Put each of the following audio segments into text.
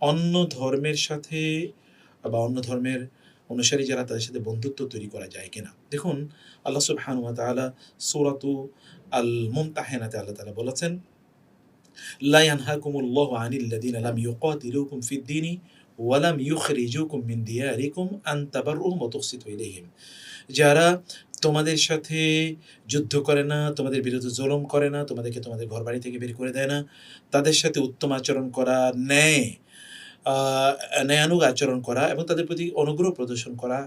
অন্য ধর্মের সাথে বা অন্য ধর্মের অনুসারী যারা, তাদের সাথে বন্ধুত্ব তৈরি করা যায় কিনা? দেখুন, আল্লাহ সুবহান ওয়া তাআলা সূরাতু আল মুমতাহিনাতে আল্লাহ তাআলা বলেছেন, লা ইয়ানহাকুমুল্লাহু আনিল লাযিনা লাম ইউকাতিলুকুম ফিদ দীনি ওয়া লাম ইউখরিজুকুম মিন দিয়ারিকুম আন তাবাররুহুম ওয়া তুকসিতু ইলাইহিম যারা তোমাদের সাথে যুদ্ধ করে না, তোমাদের বিরুদ্ধে জুলুম করে না, তোমাদেরকে তোমাদের ঘর বাড়ি থেকে বের করে দেয় না। তাদের সাথে উত্তম আচরণ করা, ন্যায় ন্যায়ানুগ আচরণ করা এবং তাদের প্রতি অনুগ্রহ প্রদর্শন করা,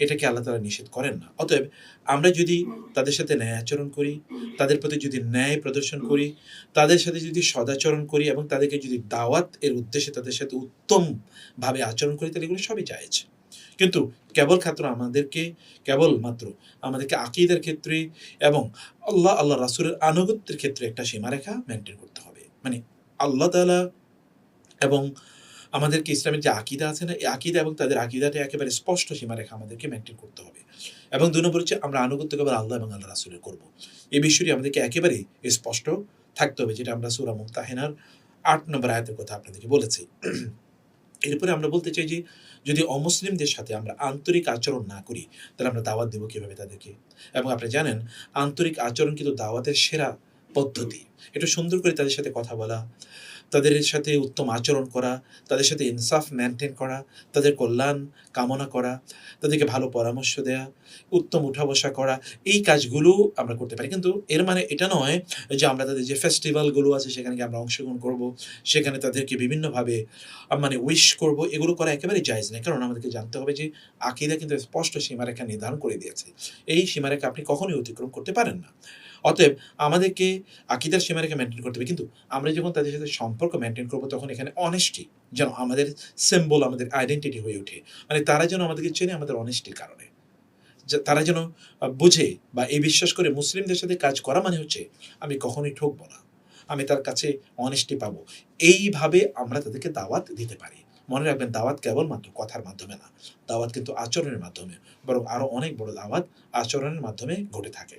এটাকে আল্লাহ তালা নিষেধ করেন না। অতএব আমরা যদি তাদের সাথে ন্যায় আচরণ করি, তাদের প্রতি যদি ন্যায় প্রদর্শন করি, তাদের সাথে যদি সদাচরণ করি এবং তাদেরকে যদি দাওয়াত এর উদ্দেশ্যে তাদের সাথে উত্তমভাবে আচরণ করি, তাহলে এগুলো সবই জায়েজ। কিন্তু কেবল খাত্র আমাদেরকে, কেবল মাত্র আমাদেরকে আকিদের ক্ষেত্রে এবং আল্লাহ আল্লাহ রাসুলের আনুগত্যের ক্ষেত্রে একটা সীমারেখা মেনটেন করতে হবে। মানে আল্লাহ তাআলা এবং আমাদেরকে ইসলামের যে আকিদা আছে না, এই আকিদা এবং তাদের আকিদাটা একেবারে স্পষ্ট সীমারেখা আমাদেরকে মেনটেন করতে হবে। এবং দু নম্বর হচ্ছে আমরা আনুগত্য কেবল আল্লাহ এবং আল্লাহ রাসুলের করব। এই বিষয়টি আমাদেরকে একেবারে স্পষ্ট থাকতে হবে, যেটা আমরা সুরা মুক্তাহেনার আট নম্বর আয়াতের কথা আপনাদেরকে বলেছি। এরপরে আমরা বলতে চাই যে, যদি অমুসলিমদের সাথে আমরা আন্তরিক আচরণ না করি, তাহলে আমরা দাওয়াত দেবো কীভাবে তাদেরকে? এবং আপনি জানেন, আন্তরিক আচরণ কিন্তু দাওয়াতের সেরা পদ্ধতি। একটু সুন্দর করে তাদের সাথে কথা বলা, তাদের সাথে উত্তম আচরণ করা, তাদের সাথে ইনসাফ মেনটেন করা, তাদের কল্যাণ কামনা করা, তাদেরকে ভালো পরামর্শ দেয়া, উত্তম উঠা বসা করা, এই কাজগুলো আমরা করতে পারি। কিন্তু এর মানে এটা নয় যে আমরা তাদের যে ফেস্টিভ্যালগুলো আছে সেখানে আমরা অংশগ্রহণ করব, সেখানে তাদেরকে বিভিন্নভাবে মানে উইশ করব, এগুলো করা একেবারে জায়জ নেই কারণ আমাদেরকে জানতে হবে যে আকিদা কিন্তু স্পষ্ট সীমারেখা নির্ধারণ করে দিয়েছে। এই সীমারেখা আপনি কখনোই অতিক্রম করতে পারেন না। অতএব আমাদেরকে আকিদার সীমারেখা মেনটেন করতে হবে। কিন্তু আমরা যখন তাদের সাথে সম্পর্ক মেনটেন করব, তখন এখানে অনেস্টি যেন আমাদের সিম্বল আমাদের আইডেন্টিটি হয়ে ওঠে। মানে তারা যেন আমাদেরকে চেনে আমাদের অনেস্টির কারণে। তারা যেন বুঝে বা এই বিশ্বাস করে মুসলিমদের সাথে কাজ করা মানে হচ্ছে, আমি কখনোই ঠকবো না। আমি তার কাছে অনেস্টি পাবো। এইভাবে আমরা তাদেরকে দাওয়াত দিতে পারি। মনে রাখবেন, দাওয়াত কেবলমাত্র কথার মাধ্যমে না। দাওয়াত কিন্তু আচরণের মাধ্যমে, বরং আরও অনেক বড় দাওয়াত আচরণের মাধ্যমে ঘটে থাকে।